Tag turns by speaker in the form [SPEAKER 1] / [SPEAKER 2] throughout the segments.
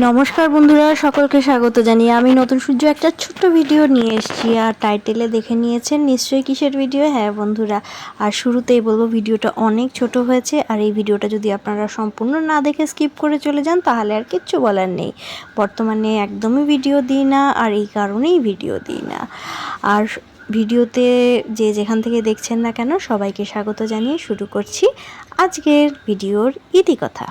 [SPEAKER 1] নমস্কার বন্ধুরা, সকলকে স্বাগত জানিয়ে আমি নতুন সূর্য একটা ছোট্ট ভিডিও নিয়ে এসেছি আর টাইটেলে দেখে নিয়েছেন নিশ্চয়ই কিসের ভিডিও হ্যাঁ বন্ধুরা, আর শুরুতেই বলব ভিডিওটা অনেক ছোট হয়েছে আর এই ভিডিওটা যদি আপনারা সম্পূর্ণ না দেখে স্কিপ করে চলে যান, তাহলে আর কিচ্ছু বলার নেই। বর্তমানে একদমই ভিডিও দিই না আর এই কারণেই ভিডিও দিই না। আর ভিডিওতে যে যেখান থেকে দেখছেন না কেন, সবাইকে স্বাগত জানিয়ে শুরু করছি আজকের ভিডিওর ইতিকথা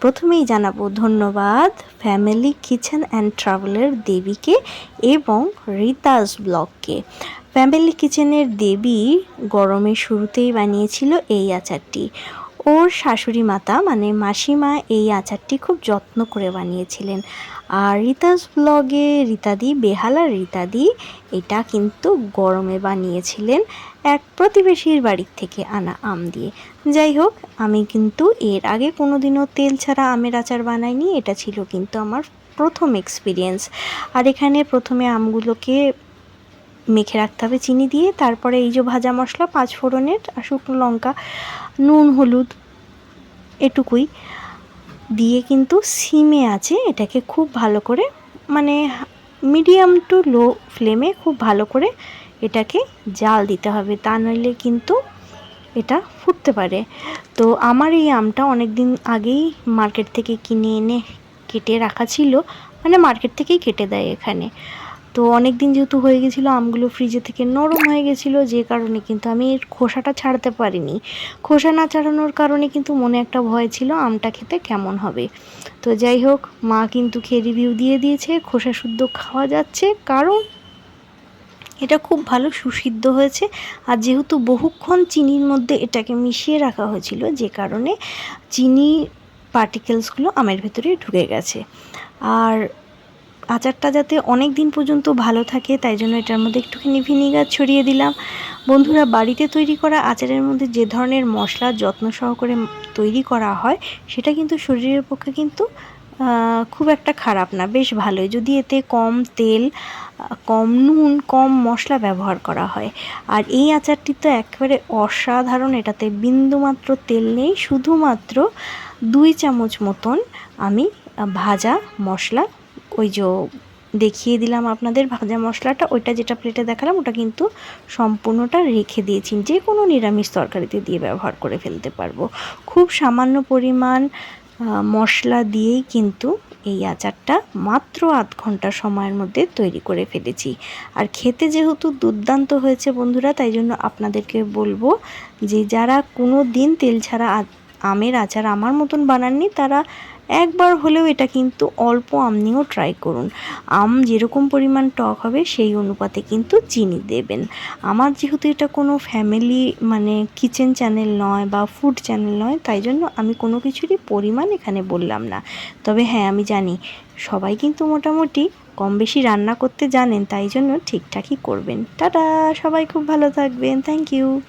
[SPEAKER 1] প্রথমেই জানাব ধন্যবাদ ফ্যামিলি কিচেন অ্যান্ড ট্রাভেলের দেবীকে এবং রিতাস ব্লগকে। ফ্যামিলি কিচেনের দেবী গরমের শুরুতেই বানিয়েছিল এই আচারটি। ওর শাশুড়ি মাতা মানে মাসিমা, এই আচারটি খুব যত্ন করে বানিয়েছিলেন। আর রিতাস ব্লগে রীতাদি, বেহালার রীতাদি, এটা কিন্তু গরমে বানিয়েছিলেন এক প্রতিবেশীর বাড়ির থেকে আনা আম দিয়ে। যাই হোক, আমি কিন্তু এর আগে কোনো দিনও তেল ছাড়া আমের আচার বানাইনি, এটা ছিল কিন্তু আমার প্রথম এক্সপিরিয়েন্স আর এখানে প্রথমে আমগুলোকে মেখে রাখতে হবে চিনি দিয়ে, তারপরে এই যে ভাজা মশলা পাঁচ ফোড়নের আর শুকনো লঙ্কা নুন, হলুদ এটুকুই। দিয়ে কিন্তু সিমে আছে এটাকে খুব ভালো করে মানে মিডিয়াম টু লো ফ্লেমে খুব ভালো করে এটাকে জাল দিতে হবে। তা নইলে কিন্তু এটা ফুটতে পারে। তো আমার এই আমটা অনেক দিন আগেই মার্কেট থেকে কিনে এনে কেটে রাখা ছিল মানে মার্কেট থেকেই কেটে দেয় এখানে। তো অনেক দিন যেহেতু হয়ে গেছিল, আমগুলো ফ্রিজে থেকে নরম হয়ে গেছিল, যে কারণে কিন্তু আমি এর খোসাটা ছাড়তে পারিনি। খোসা না ছাড়ানোর কারণে কিন্তু মনে একটা ভয় ছিল, আমটা খেতে কেমন হবে। তো যাই হোক, মা কিন্তু খেয়ে রিভিউ দিয়ে দিয়েছে, খোসা শুদ্ধ খাওয়া যাচ্ছে, কারণ এটা খুব ভালো সুসিদ্ধ হয়েছে। আর যেহেতু বহুক্ষণ চিনির মধ্যে এটাকে মিশিয়ে রাখা হয়েছিল, যে কারণে চিনি পার্টিকেলসগুলো আমের ভেতরে ঢুকে গেছে। আর আচারটা যাতে অনেক দিন পর্যন্ত ভালো থাকে, তাই জন্য এটার মধ্যে একটুখানি ভিনিগার ছড়িয়ে দিলাম। বন্ধুরা, বাড়িতে তৈরি করা আচারের মধ্যে যে ধরনের মশলা যত্ন সহকারে তৈরি করা হয়, সেটা কিন্তু শরীরের পক্ষে কিন্তু খুব একটা খারাপ না, বেশ ভালোই। যদি এতে কম তেল, কম নুন, কম মশলা ব্যবহার করা হয়। আর এই আচারটি তো একেবারে অসাধারণ, এটাতে বিন্দুমাত্র তেল নেই, শুধুমাত্র দুই চামচ মতন আমি ভাজা মশলা ওই যে দেখিয়ে দিলাম আপনাদের ভাজা মশলাটা, ওইটা যেটা প্লেটে দেখালাম, ওটা কিন্তু সম্পূর্ণটা রেখে দিয়েছি যে কোনো নিরামিষ তরকারিতে দিয়ে ব্যবহার করে ফেলতে পারব। খুব সামান্য পরিমাণ মশলা দিয়েই কিন্তু এই আচারটা মাত্র আধ ঘণ্টা সময়ের মধ্যে তৈরি করে ফেলেছি। আর খেতে যেহেতু দুর্দান্ত হয়েছে বন্ধুরা, তাই জন্য আপনাদেরকে বলব যে যারা কোনো দিন তেল ছাড়া আমের আচার আমার মতন বানাননি, তারা একবার হলেও এটা কিন্তু অল্প আম নিয়েও ট্রাই করুন। আম যেরকম পরিমাণ টক হবে সেই অনুপাতে কিন্তু চিনি দেবেন। আমার যেহেতু এটা কোনো ফ্যামিলি মানে কিচেন চ্যানেল নয় বা ফুড চ্যানেল নয়, তাই জন্য আমি কোনো কিছুরই পরিমাণ এখানে বললাম না। তবে হ্যাঁ আমি জানি সবাই কিন্তু মোটামুটি কম বেশি রান্না করতে জানেন, তাই জন্য ঠিকঠাকই করবেন। টাটা! সবাই খুব ভালো থাকবেন। Thank you